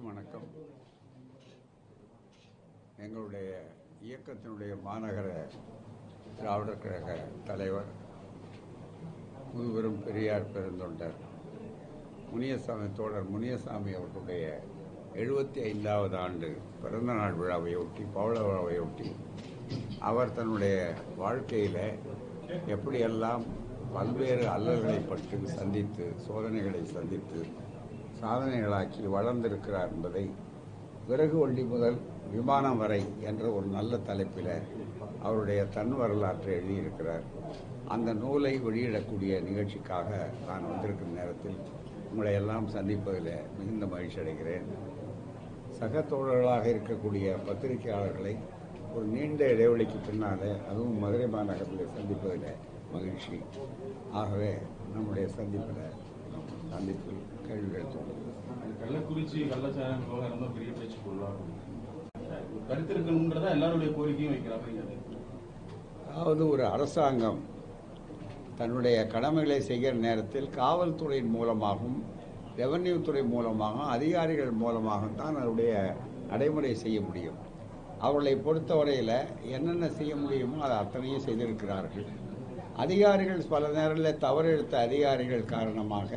அனைவருக்கும் வணக்கம். எங்களுடைய இயக்கத்தினுடைய மாநகர திராவிடர் கழக தலைவர் முதுபெரும் பெரியார் பெருந்தொண்டர் முனியசாமி தோழர் முனியசாமி அவர்களுடைய எழுபத்தி ஐந்தாவது ஆண்டு பிறந்தநாள் விழாவையொட்டி பவள விழாவையொட்டி அவர் தன்னுடைய வாழ்க்கையில் எப்படியெல்லாம் பல்வேறு அல்லல்களை பற்றி சந்தித்து சோதனைகளை சந்தித்து சாதனைகளாக்கி வளர்ந்திருக்கிறார் என்பதை விறகு வண்டி முதல் விமானம் வரை என்ற ஒரு நல்ல தலைப்பில் அவருடைய தன் வரலாற்றை எழுதியிருக்கிறார். அந்த நூலை வெளியிடக்கூடிய நிகழ்ச்சிக்காக நான் வந்திருக்கும் நேரத்தில் உங்களை எல்லாம் சந்திப்பதில் மிகுந்த மகிழ்ச்சி அடைகிறேன். சக தோழர்களாக இருக்கக்கூடிய பத்திரிகையாளர்களை ஒரு நீண்ட இடைவெளிக்கு பின்னாலே அதுவும் மதுரை மாநகரத்தில் சந்திப்பதில் மகிழ்ச்சி. ஆகவே நம்முடைய சந்திப்பில் சந்திப்பில் தோன்றும் கள்ளக்குறிச்சி கள்ளச்சாரம் விவகாரம் தான் பெரிய பேச்சு பொருளாக கருத்து இருக்கணுன்றதா எல்லாருடைய கோரிக்கையும் வைக்கிறாங்க அதாவது ஒரு அரசாங்கம் தன்னுடைய கடமைகளை செய்கிற நேரத்தில் காவல்துறையின் மூலமாகவும் ரெவன்யூ துறை மூலமாகவும் அதிகாரிகள் மூலமாகவும் தான் அதனுடைய நடைமுறை செய்ய முடியும். அவர்களை பொறுத்தவரையில் என்னென்ன செய்ய முடியுமோ அதை அத்தனையும் செய்திருக்கிறார்கள். அதிகாரிகள் பல நேரங்களில் தவறெடுத்த அதிகாரிகள் காரணமாக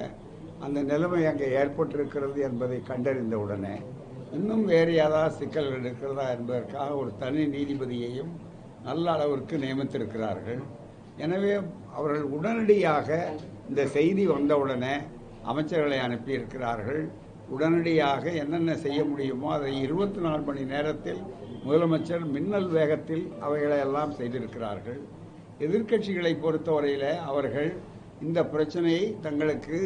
அந்த நிலைமை அங்கே ஏற்பட்டிருக்கிறது என்பதை கண்டறிந்த உடனே இன்னும் வேறு ஏதாவது சிக்கல்கள் இருக்கிறதா என்பதற்காக ஒரு தனி நீதிபதியையும் நல்ல அளவிற்கு நியமித்திருக்கிறார்கள். எனவே அவர்கள் உடனடியாக இந்த செய்தி வந்தவுடனே அமைச்சர்களை அனுப்பியிருக்கிறார்கள். உடனடியாக என்னென்ன செய்ய முடியுமோ அதை இருபத்தி நாலு மணி நேரத்தில் முதலமைச்சர் மின்னல் வேகத்தில் அவைகளை எல்லாம் செய்திருக்கிறார்கள். எதிர்க்கட்சிகளை பொறுத்தவரையில் அவர்கள் இந்த பிரச்சனையை தங்களுக்கு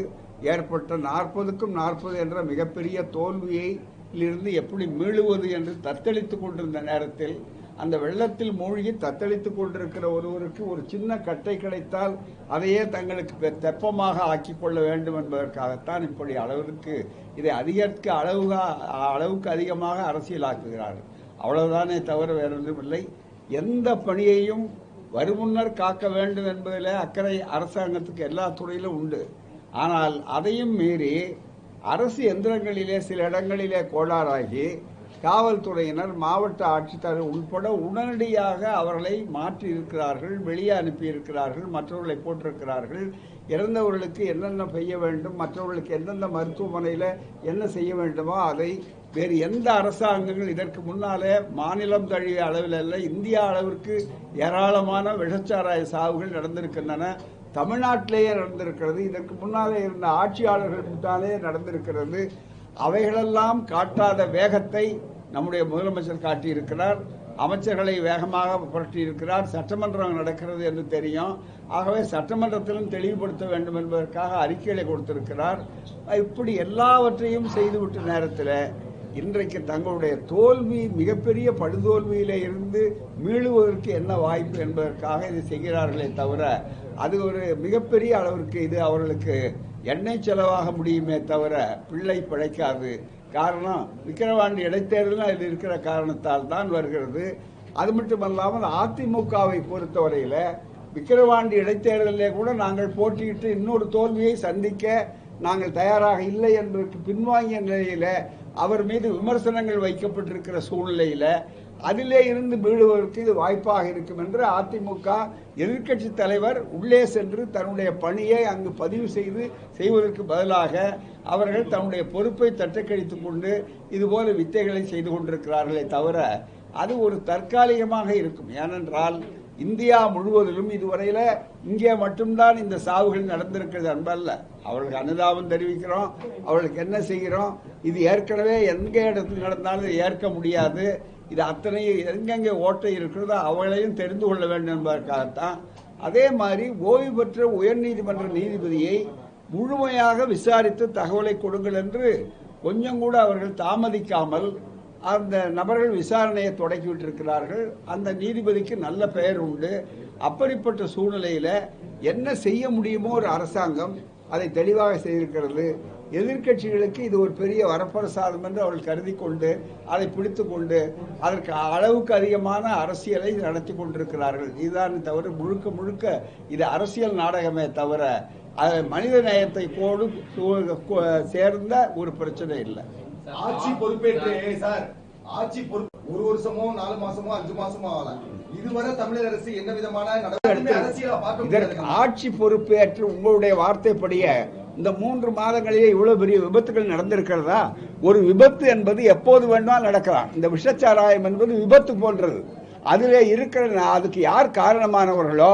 ஏற்பட்ட நாற்பதுக்கும் நாற்பது என்ற மிகப்பெரிய தோல்வியை இருந்து எப்படி மீளுவது என்று தத்தளித்துக் கொண்டிருந்த நேரத்தில் அந்த வெள்ளத்தில் மூழ்கி தத்தளித்துக் கொண்டிருக்கிற ஒருவருக்கு ஒரு சின்ன கட்டை கிடைத்தால் அதையே தங்களுக்கு தெப்பமாக ஆக்கிக் கொள்ள வேண்டும் என்பதற்காகத்தான் இப்படி அளவிற்கு இதை அதிகரிக்க அளவுக அளவுக்கு அதிகமாக அரசியலாக்குகிறார்கள் அவ்வளவுதானே தவிர வேறொன்றும் இல்லை. எந்த பணியையும் வருமுன்னர் காக்க வேண்டும் என்பதில் அக்கறை அரசாங்கத்துக்கு எல்லா துறையிலும் உண்டு. ஆனால் அதையும் மீறி அரசு எந்திரங்களிலே சில இடங்களிலே கோளாறாகி காவல்துறையினர் மாவட்ட ஆட்சித்தலைவர் உட்பட உடனடியாக அவர்களை மாற்றி இருக்கிறார்கள் வெளியே அனுப்பியிருக்கிறார்கள் மற்றவர்களை போட்டிருக்கிறார்கள். இறந்தவர்களுக்கு என்னென்ன செய்ய வேண்டும் மற்றவர்களுக்கு எந்தெந்த மருத்துவமனையில் என்ன செய்ய வேண்டுமோ அதை வேறு எந்த அரசாங்கங்கள் இதற்கு முன்னாலே மாநிலம் தழுவிய அளவில் அல்ல இந்தியா அளவிற்கு ஏராளமான விஷச்சாராய சாவுகள் நடந்திருக்கின்றன. தமிழ்நாட்டிலேயே நடந்திருக்கிறது. இதற்கு முன்னாலே இருந்த ஆட்சியாளர்கள் முன்னாலே நடந்திருக்கிறது. அவைகளெல்லாம் காட்டாத வேகத்தை நம்முடைய முதலமைச்சர் காட்டியிருக்கிறார். அமைச்சர்களை வேகமாக புரட்டியிருக்கிறார். சட்டமன்றம் நடக்கிறது என்று தெரியும். ஆகவே சட்டமன்றத்திலும் தெளிவுபடுத்த வேண்டும் என்பதற்காக அறிக்கைகளை கொடுத்திருக்கிறார். இப்படி எல்லாவற்றையும் செய்துவிட்ட நேரத்தில் இன்றைக்கு தங்களுடைய தோல்வி மிகப்பெரிய படுதோல்வியில இருந்து மீளுவதற்கு என்ன வாய்ப்பு என்பதற்காக இது செய்கிறார்களே தவிர அது ஒரு மிகப்பெரிய அளவிற்கு இது அவர்களுக்கு எண்ணெய் செலவாக முடியுமே தவிர பிள்ளை பிழைக்காது. காரணம் விக்கிரவாண்டி இடைத்தேர்தல் அதில் இருக்கிற காரணத்தால் தான் வருகிறது. அது மட்டுமல்லாமல் அதிமுகவை பொறுத்தவரையில் விக்கிரவாண்டி இடைத்தேர்தலிலே கூட நாங்கள் போட்டியிட்டு இன்னொரு தோல்வியை சந்திக்க நாங்கள் தயாராக இல்லை என்பதற்கு பின்வாங்கிய நிலையில் அவர் மீது விமர்சனங்கள் வைக்கப்பட்டிருக்கிற சூழ்நிலையில் அதிலே இருந்து மீடுவதற்கு இது வாய்ப்பாக இருக்கும் என்று அதிமுக எதிர்க்கட்சி தலைவர் உள்ளே சென்று தன்னுடைய பணியை அங்கு பதிவு செய்து செய்வதற்கு பதிலாக அவர்கள் தன்னுடைய பொறுப்பை தட்டக்கழித்து கொண்டு இதுபோல வித்தைகளை செய்து கொண்டிருக்கிறார்களே தவிர அது ஒரு தற்காலிகமாக இருக்கும். ஏனென்றால் இந்தியா முழுவதிலும் இதுவரையில இங்கே மட்டும்தான் இந்த சாவுகள் நடந்திருக்கிறது அன்பல்ல. அவர்களுக்கு அனுதாபம் தெரிவிக்கிறோம். அவர்களுக்கு என்ன செய்கிறோம்? இது ஏற்கனவே எங்க இடத்துல நடந்தாலும் ஏற்க முடியாது. இது அத்தனை எங்கெங்கே ஓட்டை இருக்கிறதோ அவளையும் தெரிந்து கொள்ள வேண்டும் என்பதற்காகத்தான். அதே மாதிரி ஓய்வு பெற்ற உயர்நீதிமன்ற நீதிபதியை முழுமையாக விசாரித்து தகவலை கொடுங்கள் என்று கொஞ்சம் கூட அவர்கள் தாமதிக்காமல் அந்த நபர்கள் விசாரணையை தொடக்கிவிட்டிருக்கிறார்கள் அந்த நீதிபதிக்கு நல்ல பெயர் உண்டு. அப்படிப்பட்ட சூழ்நிலையில் என்ன செய்ய முடியுமோ ஒரு அரசாங்கம் அதை தெளிவாக செய்திருக்கிறது. எதிர்க்கட்சிகளுக்கு இது ஒரு பெரிய வரப்பிரசாதம் என்று அவர்கள் கருதி கொண்டு அதை பிடித்து கொண்டு அதற்கு அளவுக்கு அதிகமான அரசியலை நடத்தி கொண்டிருக்கிறார்கள். இதுதான் தவிர முழுக்க முழுக்க இது அரசியல் நாடகமே தவிர அது மனித நேயத்தை கோடு கோ- சேர்ந்த ஒரு பிரச்சனை இல்லை. ஆட்சி பொறுப்பேற்று சார். ஆட்சி பொறுப்பு ஒரு வருஷமோ நாலு மாசமோ அஞ்சு மாசமோ ஆகல. இதுவரை தமிழக அரசு என்ன விதமான நடவடிக்கை அரசியலா பார்க்க இதற்கு முடியாது ஆட்சி பொறுப்பேற்று உங்களுடைய வார்த்தைப்படிய இந்த மூன்று மாதங்களிலே இவ்வளவு பெரிய விபத்துகள் நடந்திருக்கிறதா? ஒரு விபத்து என்பது எப்போது வேணுமால் நடக்கலாம். இந்த விஷச்சாராயம் என்பது விபத்து போன்றது. அதிலே இருக்கிற அதுக்கு யார் காரணமானவர்களோ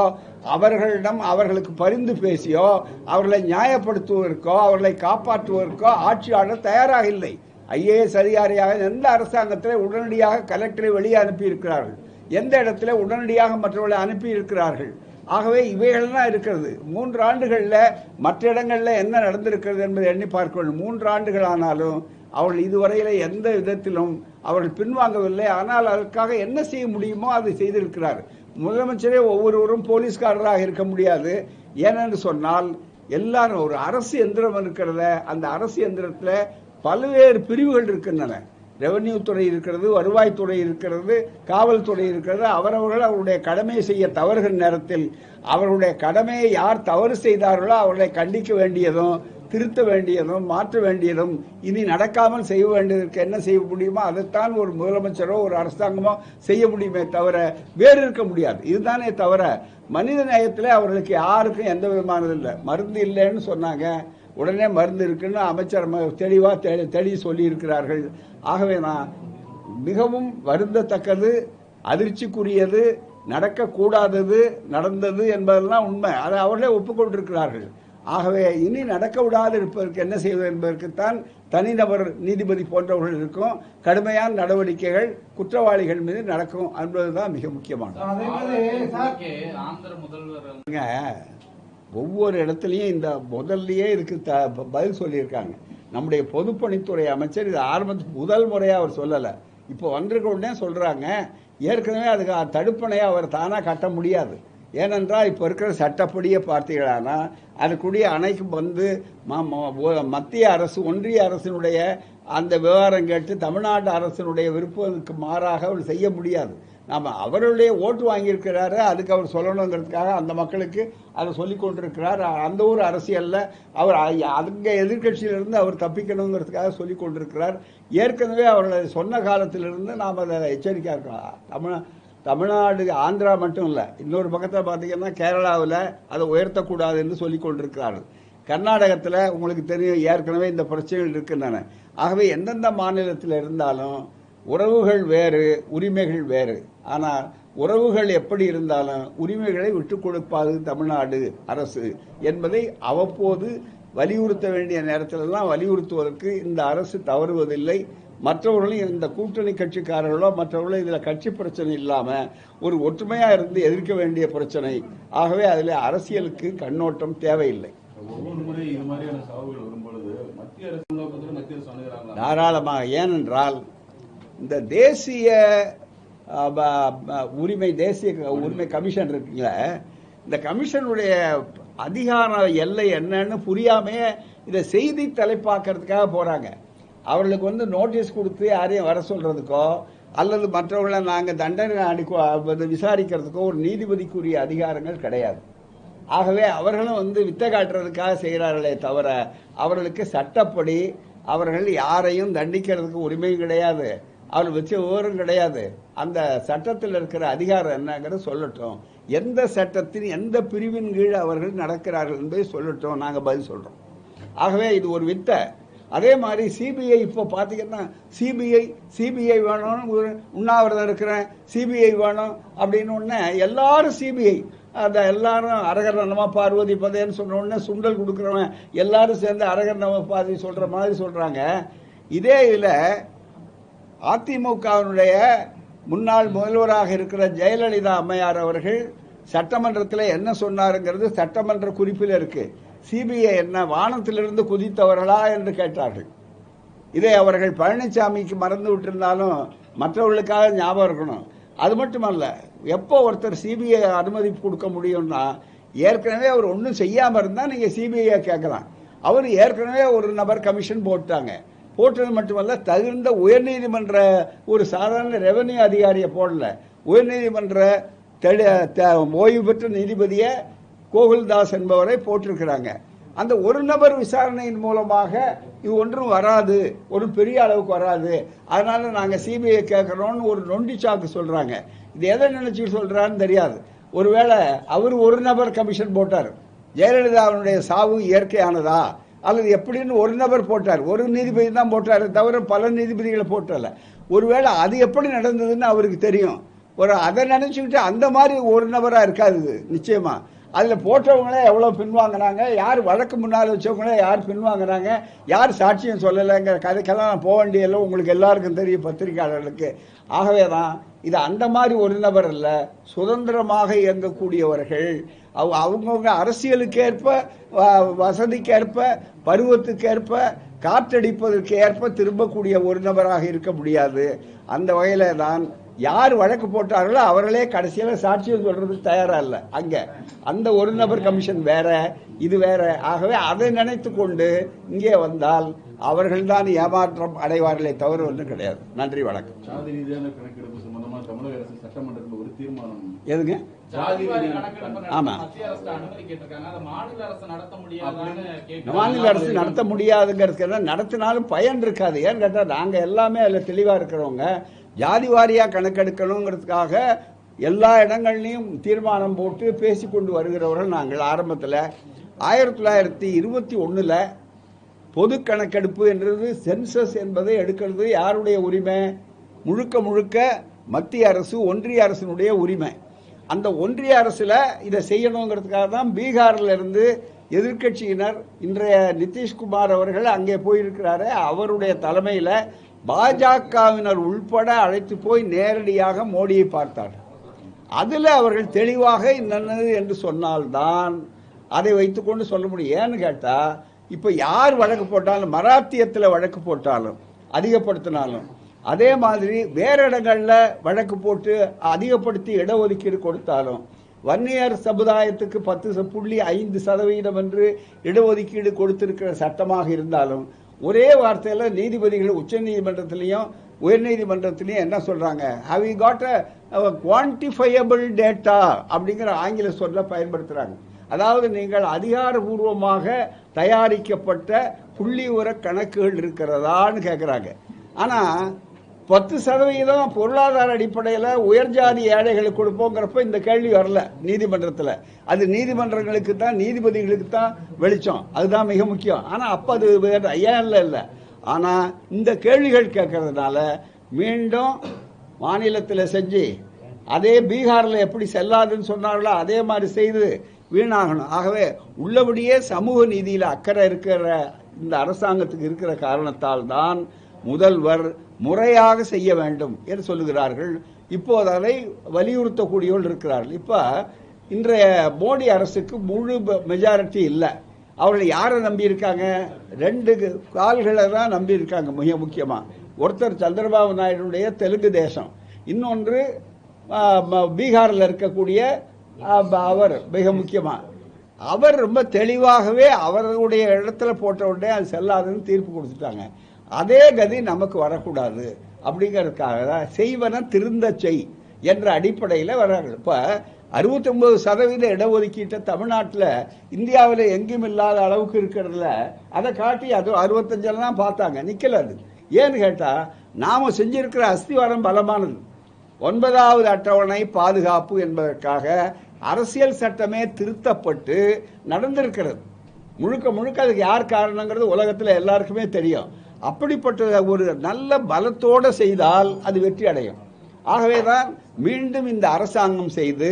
அவர்களிடம் அவர்களுக்கு பரிந்து பேசியோ அவர்களை நியாயப்படுத்துவதற்கோ அவர்களை காப்பாற்றுவதற்கோ ஆட்சியாளர் தயாராக இல்லை. ஐஏஎஸ் அதிகாரியாக எந்த அரசாங்கத்திலே உடனடியாக கலெக்டரை வெளியே அனுப்பியிருக்கிறார்கள்? எந்த இடத்துல உடனடியாக மற்றவர்களை அனுப்பி இருக்கிறார்கள் ஆகவே இவைகள்லாம் இருக்கிறது. மூன்று ஆண்டுகளில் மற்ற இடங்களில் என்ன நடந்திருக்கிறது என்பதை எண்ணி பார்க்க வேண்டும் மூன்று ஆண்டுகள் ஆனாலும் அவர்கள் இதுவரையில் எந்த விதத்திலும் அவர்கள் பின்வாங்கவில்லை. ஆனால் அதற்காக என்ன செய்ய முடியுமோ அதை செய்திருக்கிறார். முதலமைச்சரே ஒவ்வொருவரும் போலீஸ்காரராக இருக்க முடியாது. ஏனென்று சொன்னால் எல்லாரும் ஒரு அரசு எந்திரம் இருக்கிறத அந்த அரசு எந்திரத்தில் பல்வேறு பிரிவுகள் இருக்கின்றன. ரெவன்யூ துறை இருக்கிறது வருவாய்த்துறை இருக்கிறது காவல்துறை இருக்கிறது. அவரவர்கள் அவருடைய கடமையை செய்ய தவறுகிற நேரத்தில் அவர்களுடைய கடமையை யார் தவறு செய்தார்களோ அவர்களை கண்டிக்க வேண்டியதும் திருத்த வேண்டியதும் மாற்ற வேண்டியதும் இனி நடக்காமல் செய்ய வேண்டியதற்கு என்ன செய்ய முடியுமோ அதைத்தான் ஒரு முதலமைச்சரோ ஒரு அரசாங்கமோ செய்ய முடியுமே தவிர வேறு இருக்க முடியாது. இதுதானே தவிர மனித நேயத்தில் அவர்களுக்கு யாருக்கும் எந்த விதமானது இல்லை. மருந்து இல்லைன்னு சொன்னாங்க. உடனே மருந்து இருக்குன்னு அமைச்சர் ம- தெளிவா தெளி தெளி சொல்லி இருக்கிறார்கள் ஆகவே நான் மிகவும் வருந்தத்தக்கது அதிர்ச்சிக்குரியது நடக்கக்கூடாதது நடந்தது என்பதெல்லாம் உண்மை. அதை அவர்களே ஒப்புக்கொண்டிருக்கிறார்கள். ஆகவே இனி நடக்க விடாது இருப்பதற்கு என்ன செய்வது என்பதற்குத்தான் தனிநபர் நீதிபதி போன்றவர்கள் இருக்கும். கடுமையான நடவடிக்கைகள் குற்றவாளிகள் மீது நடக்கும் என்பதுதான் மிக முக்கியமானது. ஒவ்வொரு இடத்துலையும் இந்த முதல்லையே இதுக்கு த- ப- பதில் சொல்லியிருக்காங்க. நம்முடைய பொதுப்பணித்துறை அமைச்சர் இது ஆரம்பத்து முதல் முறையாக அவர் சொல்லலை. இப்போ வந்திருக்க உடனே சொல்கிறாங்க ஏற்கனவே அதுக்கு தடுப்பணையாக தடுப்பணையை அவர் தானாக கட்ட முடியாது. ஏனென்றால் இப்போ இருக்கிற சட்டப்படியே பார்த்தீங்களானா அதுக்குரிய அணைக்கு வந்து ம- ம- மத்திய அரசு ஒன்றிய அரசினுடைய அந்த விவகாரம் கேட்டு தமிழ்நாடு அரசினுடைய விருப்பத்துக்கு மாறாக அவர் செய்ய முடியாது. நம்ம அவருடைய ஓட்டு வாங்கியிருக்கிறாரு அதுக்கு அவர் சொல்லணுங்கிறதுக்காக அந்த மக்களுக்கு அதை சொல்லிக் கொண்டிருக்கிறார். அந்த ஒரு அரசியலில் அவர் அங்கே எதிர்கட்சியிலிருந்து எதிர்க்கட்சியிலிருந்து அவர் தப்பிக்கணுங்கிறதுக்காக சொல்லிக் கொண்டிருக்கிறார். ஏற்கனவே அவர்கள் சொன்ன காலத்திலிருந்து நாம் அதை எச்சரிக்கையா இருக்கலாம் தமிழ் தமிழ்நாடு ஆந்திரா மட்டும் இல்லை இன்னொரு பக்கத்தில் பார்த்தீங்கன்னா கேரளாவில் அதை உயர்த்தக்கூடாதுன்னு சொல்லி கொண்டிருக்கிறார்கள். கர்நாடகத்தில் உங்களுக்கு தெரியும் ஏற்கனவே இந்த பிரச்சனைகள் இருக்கின்றன ஆகவே எந்தெந்த மாநிலத்தில் இருந்தாலும் உறவுகள் வேறு உரிமைகள் வேறு. ஆனால் உறவுகள் எப்படி இருந்தாலும் உரிமைகளை விட்டுக் கொடுப்பாது தமிழ்நாடு அரசு என்பதை அவ்வப்போது வலியுறுத்த வேண்டிய நேரத்திலெல்லாம் வலியுறுத்துவதற்கு இந்த அரசு தவறுவதில்லை. மற்றவர்களும் இந்த கூட்டணி கட்சிக்காரர்களோ மற்றவர்களோ இதில் கட்சி பிரச்சனை இல்லாமல் ஒரு ஒற்றுமையாக இருந்து எதிர்க்க வேண்டிய பிரச்சனை. ஆகவே அதில் அரசியலுக்கு கண்ணோட்டம் தேவையில்லை. தாராளமாக. ஏனென்றால் இந்த தேசிய உரிமை தேசிய க- உரிமை கமிஷன் இருக்குங்களே இந்த கமிஷனுடைய அதிகார எல்லை என்னன்னு புரியாமே இதை செய்தி தலைப்பாக்கிறதுக்காக போகிறாங்க அவர்களுக்கு வந்து நோட்டீஸ் கொடுத்து யாரையும் வர சொல்கிறதுக்கோ அல்லது மற்றவர்களை நாங்கள் தண்டனை அனுப்பி விசாரிக்கிறதுக்கோ ஒரு நீதிபதிக்குரிய அதிகாரங்கள் கிடையாது. ஆகவே அவர்களும் வந்து வித்த காட்டுறதுக்காக செய்கிறார்களே தவிர அவர்களுக்கு சட்டப்படி அவர்கள் யாரையும் தண்டிக்கிறதுக்கு உரிமையும் கிடையாது. அவள் வச்ச விவரம் கிடையாது. அந்த சட்டத்தில் இருக்கிற அதிகாரம் என்னங்கிறத சொல்லட்டும். எந்த சட்டத்தின் எந்த பிரிவின் கீழ் அவர்கள் நடக்கிறார்கள் என்பதை சொல்லட்டும். நாங்கள் பதில் சொல்கிறோம் ஆகவே இது ஒரு வித்தை. அதே மாதிரி சிபிஐ இப்போ பார்த்தீங்கன்னா சிபிஐ சிபிஐ வேணும்னு உண்ணாவிரதம் இருக்கிறேன். சிபிஐ வேணும் அப்படின்னு ஒன்று எல்லாரும் சிபிஐ அந்த எல்லாரும் அரகர் நம்ம பார்வதி பதேன்னு சொன்ன உடனே சுண்டல் கொடுக்குறவன் எல்லாரும் சேர்ந்து அரகர் நம பார்வதி சொல்கிற மாதிரி சொல்கிறாங்க இதே இதில் அதிமுகவினுடைய முன்னாள் முதல்வராக இருக்கிற ஜெயலலிதா அம்மையார் அவர்கள் சட்டமன்றத்தில் என்ன சொன்னாருங்கிறது சட்டமன்ற குறிப்பில் இருக்கு. சிபிஐ என்ன வானத்திலிருந்து குதித்தவர்களா என்று கேட்டார்கள். இதை அவர்கள் பழனிசாமிக்கு மறந்து விட்டிருந்தாலும் மற்றவர்களுக்காக ஞாபகம் இருக்கணும். அது மட்டுமல்ல எப்போ ஒருத்தர் சிபிஐ அனுமதி கொடுக்க முடியும்னா ஏற்கனவே அவர் ஒன்றும் செய்யாமல் இருந்தால் நீங்கள் சிபிஐ கேட்கலாம். அவர் ஏற்கனவே ஒரு நபர் கமிஷன் போட்டாங்க. போட்டது மட்டுமல்ல தகுந்த உயர்நீதிமன்ற ஒரு சாதாரண ரெவன்யூ அதிகாரியை போடல. உயர்நீதிமன்ற த- ஓய்வு பெற்ற நீதிபதியை கோகுல்தாஸ் என்பவரை போட்டிருக்கிறாங்க. அந்த ஒரு நபர் விசாரணையின் மூலமாக இது ஒன்றும் வராது. ஒரு பெரிய அளவுக்கு வராது. அதனால நாங்கள் சிபிஐ கேட்குறோம்னு ஒரு நொண்டி சாக்கு சொல்கிறாங்க இது எதை நினைச்சு சொல்கிறான்னு தெரியாது. ஒருவேளை அவர் ஒரு நபர் கமிஷன் போட்டார். ஜெயலலிதாவினுடைய சாவு இயற்கையானதா? அல்லது எப்படின்னு ஒரு நபர் போட்டார். ஒரு நீதிபதி தான் போட்டார் தவிர பல நீதிபதிகளை போட்டல. ஒருவேளை அது எப்படி நடந்ததுன்னு அவருக்கு தெரியும். ஒரு அதை நினைச்சுக்கிட்டு அந்த மாதிரி ஒரு நபராக இருக்காது. நிச்சயமாக நிச்சயமா போட்டவங்களே எவ்வளோ பின்வாங்கினாங்க யார் வழக்கு முன்னால் வச்சவங்களே யார் பின்வாங்கினாங்க யார் சாட்சியம் சொல்லலைங்கிற கதைக்கெல்லாம் நான் போக வேண்டியதில்லை உங்களுக்கு எல்லாருக்கும் தெரியும் பத்திரிகையாளர்களுக்கு. ஆகவே தான் இது அந்த மாதிரி ஒரு நபர் அல்ல சுதந்திரமாக இயங்கக்கூடியவர்கள். அவ- அவங்கவுங்க அரசியலுக்கேற்ப வ- வசதிக்கேற்ப பருவத்துக்கேற்ப காற்றடிப்பதற்கு ஏற்ப திரும்பக்கூடிய ஒரு நபராக இருக்க முடியாது. அந்த வகையில தான் யார் வழக்கு போட்டார்களோ அவர்களே கடைசியில சாட்சியம் சொல்றதுக்கு தயாரா இல்லை. அங்க. அந்த ஒரு நபர் கமிஷன் வேற இது வேற. ஆகவே அதை நினைத்து கொண்டு இங்கே வந்தால் அவர்கள்தான் ஏமாற்றம் அடைவார்களே தவிர ஒன்றும் கிடையாது. நன்றி வணக்கம். ஜாதி ரீதியான கணக்கெடுப்பு சம்பந்தமா தமிழக அரசு சட்டமன்றத்தில் ஒரு தீர்மானம் எதுங்க? ஜாதி ஜாதிவாரி ரீதியான கணக்கெடுப்பு கணக்கு- ஆமா. நடத்த மத்திய அரசு அனுமதி கேட்டிருக்காங்க. அதை மாநில அரசு நடத்த என்ன நடத்தினாலும் பயன் இருக்காது. ஏன்னு கேட்டா நாங்க எல்லாமே அதுல தெளிவா இருக்கிறவங்க. ஜாதி வாரியா கணக்கெடுக்கணுங்கிறதுக்காக எல்லா இடங்கள்லையும் தீர்மானம் போட்டு பேசிக்கொண்டு வருகிறவர்கள் நாங்கள் ஆரம்பத்தில். ஆயிரத்தி தொள்ளாயிரத்தி இருபத்தி ஒண்ணுல பொது கணக்கெடுப்பு என்றது சென்சஸ் என்பதை எடுக்கிறது. யாருடைய உரிமை? முழுக்க முழுக்க மத்திய அரசு ஒன்றிய அரசினுடைய உரிமை. அந்த ஒன்றிய அரசில் இதை செய்யணுங்கிறதுக்காக தான் பீகாரில் இருந்து எதிர்க்கட்சியினர் இன்றைய நிதிஷ்குமார் அவர்கள் அங்கே போயிருக்கிறாரு. அவருடைய தலைமையில் பாஜகவினர் உள்பட அழைத்து போய் நேரடியாக மோடியை பார்த்தார். அதில் அவர்கள் தெளிவாக என்னென்னது என்று சொன்னால்தான் அதை வைத்துக்கொண்டு சொல்ல முடியும். ஏன்னு கேட்டால் இப்போ யார் வழக்கு போட்டாலும் மராத்தியத்தில் வழக்கு போட்டாலும் அதிகப்படுத்தினாலும் அதே மாதிரி வேற இடங்களில் வழக்கு போட்டு அதிகப்படுத்தி இடஒதுக்கீடு கொடுத்தாலும் வன்னியர் சமுதாயத்துக்கு பத்து புள்ளி ஐந்து சதவீதம் என்று இடஒதுக்கீடு கொடுத்திருக்கிற சட்டமாக இருந்தாலும் ஒரே வார்த்தையில் நீதிபதிகள் உச்ச நீதிமன்றத்திலையும் உயர்நீதிமன்றத்திலையும் என்ன சொல்றாங்க? How you got a quantifiable data அப்படிங்கிற ஆங்கில சொல்ல பயன்படுத்துறாங்க. அதாவது நீங்கள் அதிகாரபூர்வமாக தயாரிக்கப்பட்ட புள்ளி உர கணக்குகள் இருக்கிறதான்னு கேட்குறாங்க ஆனால் பத்து சதவீதம் பொருளாதார அடிப்படையில் உயர்ஜாதி ஏழைகளுக்கு கொடுப்போங்கிறப்ப இந்த கேள்வி வரல நீதிமன்றத்தில். அது நீதிமன்றங்களுக்கு தான் நீதிபதிகளுக்கு தான் வெளிச்சம். அதுதான் மிக முக்கியம். ஆனால் அப்போ அது வேறு ஏன் இல்லை. இல்லை ஆனால் இந்த கேள்விகள் கேட்கறதுனால மீண்டும் மாநிலத்தில் செஞ்சு அதே பீகாரில் எப்படி செல்லாதுன்னு சொன்னார்களோ அதே மாதிரி செய்து வீணாகணும். ஆகவே உள்ளபடியே சமூக நீதியில் அக்கறை இருக்கிற இந்த அரசாங்கத்துக்கு இருக்கிற காரணத்தால் தான் முதல்வர் முறையாக செய்ய வேண்டும் என்று சொல்லுகிறார்கள். இப்போது அதை வலியுறுத்தக்கூடியவர்கள் இருக்கிறார்கள். இப்போ இன்றைய மோடி அரசுக்கு முழு மெஜாரிட்டி இல்லை. அவர்கள் யாரை நம்பியிருக்காங்க ரெண்டு கால்களை தான் நம்பி இருக்காங்க மிக முக்கியமாக ஒருத்தர் சந்திரபாபு நாயுடுடைய தெலுங்கு தேசம். இன்னொன்று பீகாரில் இருக்கக்கூடிய அவர் மிக முக்கியமாக அவர் ரொம்ப தெளிவாகவே அவருடைய இடத்துல போட்ட உடனே அது செல்லாதுன்னு தீர்ப்பு கொடுத்துட்டாங்க. அதே கதி நமக்கு வரக்கூடாது அப்படிங்கிறதுக்காக தான் செய்வன திருந்த செய் என்ற அடிப்படையில் வர்றார்கள். இப்போ அறுபத்தொம்பது சதவீத இடஒதுக்கீட்டை தமிழ்நாட்டில் இந்தியாவில் எங்கேயும் இல்லாத அளவுக்கு இருக்கிறதுல அதை காட்டி அது அறுபத்தஞ்செல்லாம் பார்த்தாங்க. நிற்கல அது. ஏன்னு கேட்டால் நாம் செஞ்சிருக்கிற அஸ்திவாரம் பலமானது. ஒன்பதாவது அட்டவணை பாதுகாப்பு என்பதற்காக அரசியல் சட்டமே திருத்தப்பட்டு நடந்திருக்கிறது. முழுக்க முழுக்க அதுக்கு யார் காரணங்கிறது உலகத்தில் எல்லாருக்குமே தெரியும். அப்படிப்பட்ட ஒரு நல்ல பலத்தோடு செய்தால் அது வெற்றி அடையும். ஆகவேதான் மீண்டும் இந்த அரசாங்கம் செய்து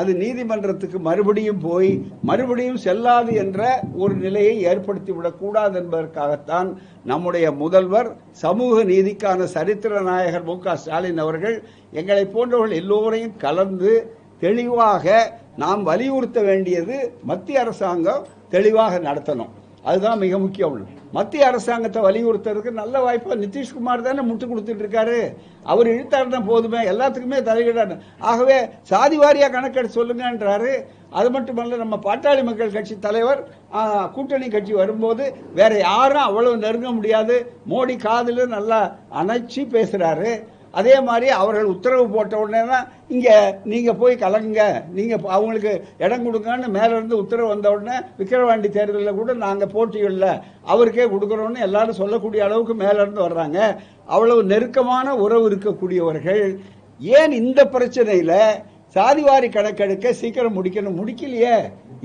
அது நீதிமன்றத்துக்கு மறுபடியும் போய் மறுபடியும் செல்லாது என்ற ஒரு நிலையை ஏற்படுத்திவிடக்கூடாது என்பதற்காகத்தான் நம்முடைய முதல்வர் சமூக நீதிக்கான சரித்திர நாயகர் மு க ஸ்டாலின் அவர்கள் எங்களை போன்றவர்கள் எல்லோரையும் கலந்து தெளிவாக நாம் வலியுறுத்த வேண்டியது மத்திய அரசாங்கம் தெளிவாக நடத்தணும். அதுதான் மிக முக்கியம் மத்திய அரசாங்கத்தை வலியுறுத்துறதுக்கு நல்ல வாய்ப்பா நிதிஷ்குமார் தானே முட்டு கொடுத்துட்டு இருக்காரு. அவர் இழுத்தாருன்னா போதுமே எல்லாத்துக்குமே தலையிடாரு. ஆகவே சாதி வாரியா கணக்கெடுத்து சொல்லுங்கன்றாரு. அது மட்டுமல்ல நம்ம பாட்டாளி மக்கள் கட்சி தலைவர் கூட்டணி கட்சி வரும்போது வேற யாரும் அவ்வளவு நெருங்க முடியாது. மோடி காதில் நல்லா அணைச்சி பேசுறாரு. அதே மாதிரி அவர்கள் உத்தரவு போட்ட உடனே தான் இங்கே நீங்கள் போய் கலங்குங்க. நீங்கள் அவங்களுக்கு இடம் கொடுங்கன்னு மேலேருந்து உத்தரவு வந்த உடனே விக்கிரவாண்டி தேர்தலில் கூட நாங்கள் போட்டிகளில் அவருக்கே கொடுக்குறோன்னு எல்லாரும் சொல்லக்கூடிய அளவுக்கு மேலேருந்து வர்றாங்க. அவ்வளவு நெருக்கமான உறவு இருக்கக்கூடியவர்கள். ஏன் இந்த பிரச்சனையில் சாதிவாரி கணக்கெடுக்க சீக்கிரம் முடிக்கணும்? முடிக்கலையே.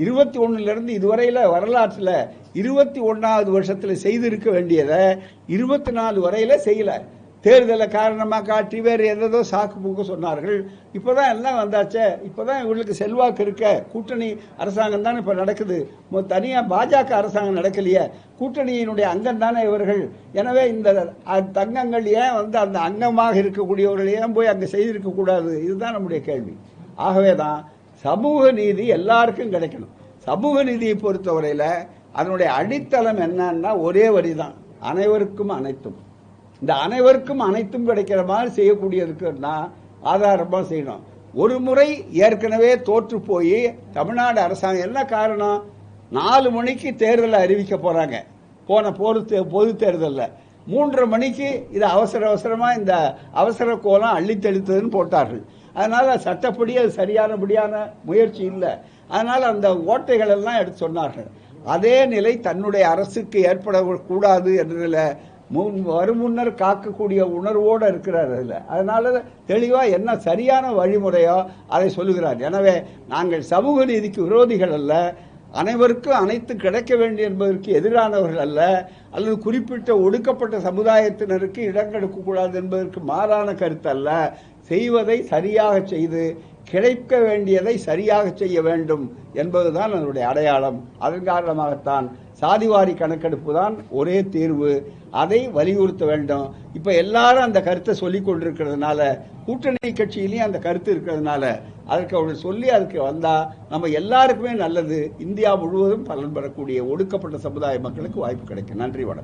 இருபத்தி ஒன்றுலேருந்து இதுவரையில் வரலாற்றில் இருபத்தி ஒன்றாவது வருஷத்தில் செய்திருக்க வேண்டியதை இருபத்தி நாலு வரையில் செய்யலை. தேர்தலை காரணமாக காட்டி வேறு எதோ சாக்கு பூக்கு சொன்னார்கள். இப்போ தான் எல்லாம் வந்தாச்சே. இப்போ தான் இவங்களுக்கு செல்வாக்கு இருக்க. கூட்டணி அரசாங்கம் தானே இப்போ நடக்குது. தனியாக பாஜக அரசாங்கம் நடக்கலையே. கூட்டணியினுடைய அங்கம் தானே இவர்கள். எனவே இந்த தங்கங்கள் ஏன் வந்து அந்த அங்கமாக இருக்கக்கூடியவர்கள் ஏன் போய் அங்கே செய்திருக்கக்கூடாது இதுதான் நம்முடைய கேள்வி. ஆகவே தான் சமூக நீதி எல்லாருக்கும் கிடைக்கணும். சமூக நீதியை பொறுத்தவரையில் அதனுடைய அடித்தளம் என்னன்னா ஒரே வரி தான் அனைவருக்கும் அனைத்தும். இந்த அனைவருக்கும் அனைத்தும் கிடைக்கிற மாதிரி செய்யக்கூடியதுக்குன்னா ஆதாரமா செய்யணும். ஒரு முறை ஏற்கனவே தோற்று போய் தமிழ்நாடு அரசாங்கம் என்ன காரணம்? நாலு மணிக்கு தேர்தலை அறிவிக்க போறாங்க. போன பொது தே- பொது தேர்தலில். மூன்றரை மணிக்கு இது அவசர அவசரமாக இந்த அவசர கோலம் அள்ளி தெளித்ததுன்னு போட்டார்கள். அதனால் சட்டப்படி அது சரியானபடியான முயற்சி இல்லை. அதனால் அந்த ஓட்டைகள் எல்லாம் எடுத்து சொன்னார்கள். அதே நிலை தன்னுடைய அரசுக்கு ஏற்படக்கூடாது என்றதில் முன் வரும் முன்னர் காக்கக்கூடிய உணர்வோடு இருக்கிறார் அதில். அதனால தெளிவாக என்ன சரியான வழிமுறையோ அதை சொல்லுகிறார். எனவே நாங்கள் சமூக நீதிக்கு விரோதிகள் அல்ல அனைவருக்கும் அனைத்து கிடைக்க வேண்டும் என்பதற்கு எதிரானவர்கள் அல்ல அல்லது குறிப்பிட்ட ஒடுக்கப்பட்ட சமுதாயத்தினருக்கு இடம் கொடுக்கக்கூடாது என்பதற்கு மாறான கருத்து அல்ல. செய்வதை சரியாக செய்து கிடைக்க வேண்டியதை சரியாக செய்ய வேண்டும் என்பதுதான் அதனுடைய அடையாளம். அதன் காரணமாகத்தான் சாதிவாரி கணக்கெடுப்பு தான் ஒரே தீர்வு. அதை வலியுறுத்த வேண்டும். இப்ப எல்லாரும் அந்த கருத்தை சொல்லிக் கொண்டிருக்கிறதுனால கூட்டணி கட்சியிலையும் அந்த கருத்து இருக்கிறதுனால அதற்கு அவர்கள் சொல்லி அதுக்கு வந்தா நம்ம எல்லாருக்குமே நல்லது. இந்தியா முழுவதும் பலன் பெறக்கூடிய ஒடுக்கப்பட்ட சமுதாய மக்களுக்கு வாய்ப்பு கிடைக்கும். நன்றி வணக்கம்.